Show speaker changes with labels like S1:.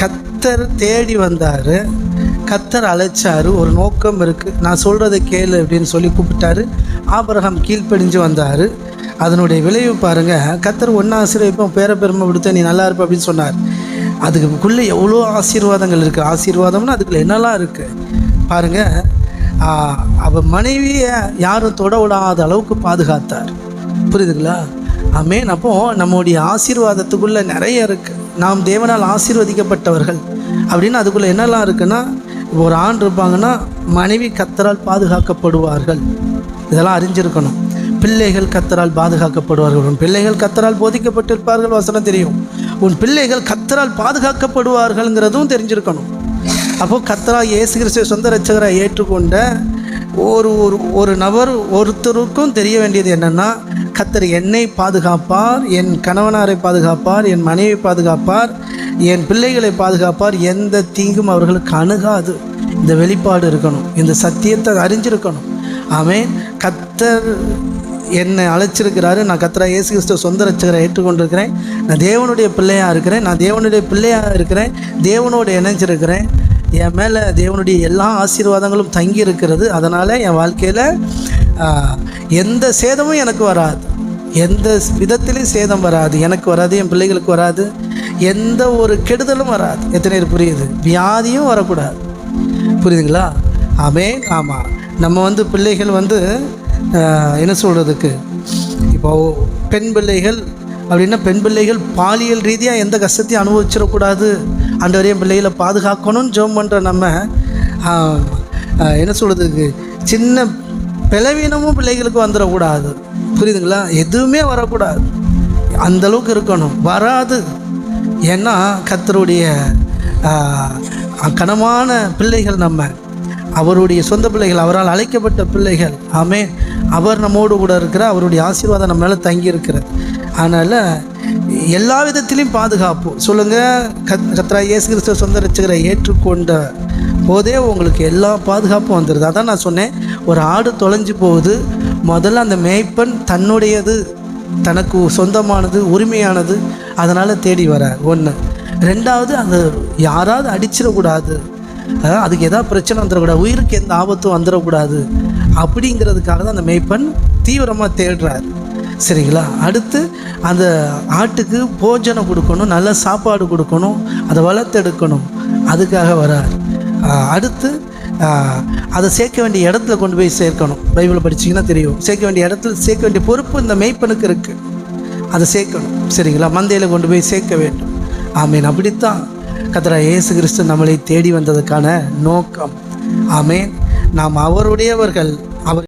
S1: கத்தர் தேடி வந்தார். கத்தர் அழைச்சாரு. ஒரு நோக்கம் இருக்குது நான் சொல்கிறத கேளு அப்படின்னு சொல்லி கூப்பிட்டாரு. ஆபரகம் கீழ்ப்படிஞ்சு வந்தார். அதனுடைய விளைவு பாருங்கள் கத்தர் ஒன்றா ஆசீர்வதிப்போம் பேர பெருமை விடுத்த நீ நல்லா இருப்ப அப்படின்னு சொன்னார். அதுக்குள்ளே எவ்வளோ ஆசீர்வாதங்கள் இருக்குது ஆசீர்வாதம்னா அதுக்குள்ள என்னெல்லாம் இருக்குது பாருங்கள் அவள் மனைவியை யாரும் தொட விடாத அளவுக்கு பாதுகாத்தார். புரியுதுங்களா? ஆமேன். அப்போ நம்முடைய ஆசீர்வாதத்துக்குள்ளே நிறைய இருக்குது நாம் தேவனால் ஆசீர்வதிக்கப்பட்டவர்கள். அப்படின்னு அதுக்குள்ளே என்னெல்லாம் இருக்குன்னா இப்போ ஒரு ஆண் இருப்பாங்கன்னா மனைவி கத்தரால் பாதுகாக்கப்படுவார்கள். இதெல்லாம் அறிஞ்சிருக்கணும். பிள்ளைகள் கத்தரால் பாதுகாக்கப்படுவார்கள். உன் பிள்ளைகள் கத்தரால் போதிக்கப்பட்டிருப்பார்கள் வசனம் தெரியும். உன் பிள்ளைகள் கத்தரால் பாதுகாக்கப்படுவார்கள்ங்கிறதும் தெரிஞ்சிருக்கணும். அப்போ கத்தரா இயேசு கிறிஸ்துவை சொந்த ரச்சகரை ஏற்றுக்கொண்ட ஒரு ஒரு ஒரு நபர் ஒருத்தருக்கும் தெரிய வேண்டியது என்னென்னா கத்தர் என்னை பாதுகாப்பார் என் கணவனாரை பாதுகாப்பார் என் மனைவி பாதுகாப்பார் என் பிள்ளைகளை பாதுகாப்பார். எந்த தீங்கும் அவர்களுக்கு அணுகாது. இந்த வெளிப்பாடு இருக்கணும். இந்த சத்தியத்தை அறிஞ்சிருக்கணும். ஆமென். கத்தர் என்னை அழைச்சிருக்கிறாரு. நான் கத்தரா இயேசு கிறிஸ்துவ சொந்த ரட்சகரை ஏற்றுக்கொண்டிருக்கிறேன். நான் தேவனுடைய பிள்ளையாக இருக்கிறேன். நான் தேவனுடைய பிள்ளையாக இருக்கிறேன். தேவனோடு இணைஞ்சிருக்கிறேன். என் மேலே தேவனுடைய எல்லா ஆசீர்வாதங்களும் தங்கி இருக்கிறது அதனால் என் வாழ்க்கையில் எந்த சேதமும் எனக்கு வராது. எந்த விதத்திலையும் சேதம் வராது. எனக்கு வராது என் பிள்ளைகளுக்கு வராது. எந்த ஒரு கெடுதலும் வராது. எத்தனை பேர் புரியுது? வியாதியும் வரக்கூடாது. புரியுதுங்களா? ஆமே. ஆமாம் நம்ம வந்து பிள்ளைகள் வந்து என்ன சொல்கிறதுக்கு இப்போ பெண் பிள்ளைகள் அப்படின்னா பெண் பிள்ளைகள் பாலியல் ரீதியாக எந்த கஷ்டத்தையும் அனுபவிச்சிடக்கூடாது. அண்டவரையும் என் பிள்ளைகளை பாதுகாக்கணும்னு ஜோம் பண்ணுற நம்ம என்ன சொல்கிறதுக்கு சின்ன பலவீனமும் பிள்ளைகளுக்கு வந்துடக்கூடாது. புரியுதுங்களா? எதுவுமே வரக்கூடாது. அந்தளவுக்கு இருக்கணும். வராது. ஏன்னா கத்தருடைய கனமான பிள்ளைகள் நம்ம. அவருடைய சொந்த பிள்ளைகள் அவரால் அழைக்கப்பட்ட பிள்ளைகள். ஆமே அவர் நம்மோடு கூட இருக்கிற அவருடைய ஆசீர்வாதம் நம்ம மேலே தங்கி இருக்கிறது. அதனால் எல்லா விதத்திலையும் பாதுகாப்பு. சொல்லுங்கள் கத் கத்ரா இயேசு கிறிஸ்துவ சொந்த ரசிகரை ஏற்றுக்கொண்ட போதே உங்களுக்கு எல்லா பாதுகாப்பும் வந்துடுது அதான் நான் சொன்னேன். ஒரு ஆடு தொலைஞ்சு போகுது. முதல்ல அந்த மேய்ப்பன் தன்னுடையது தனக்கு சொந்தமானது உரிமையானது அதனால் தேடி வர ஒன்று ரெண்டாவது அது யாராவது அடிச்சிடக்கூடாது. அதுக்கு எதாவது பிரச்சனை வந்துடக்கூடாது. உயிருக்கு எந்த ஆபத்தும் வந்துடக்கூடாது. அப்படிங்கிறதுக்காக தான் அந்த மேய்ப்பன் தீவிரமாக தேடுறார். சரிங்களா? அடுத்து அந்த ஆட்டுக்கு போஜனம் கொடுக்கணும் நல்ல சாப்பாடு கொடுக்கணும் அதை வளர்த்தெடுக்கணும். அதுக்காக வரார். அடுத்து அதை சேர்க்க வேண்டிய இடத்துல கொண்டு போய் சேர்க்கணும். பைபிளை படிச்சிங்கன்னா தெரியும். சேர்க்க வேண்டிய இடத்துல சேர்க்க வேண்டிய பொறுப்பு இந்த மெய்ப்பனுக்கு இருக்குது அதை சேர்க்கணும். சரிங்களா? மந்தையில் கொண்டு போய் சேர்க்க வேண்டும். ஆமீன். அப்படித்தான் கத்தரா இயேசு கிறிஸ்து நம்மளை தேடி வந்ததுக்கான நோக்கம். ஆமேன். நாம் அவருடையவர்கள்.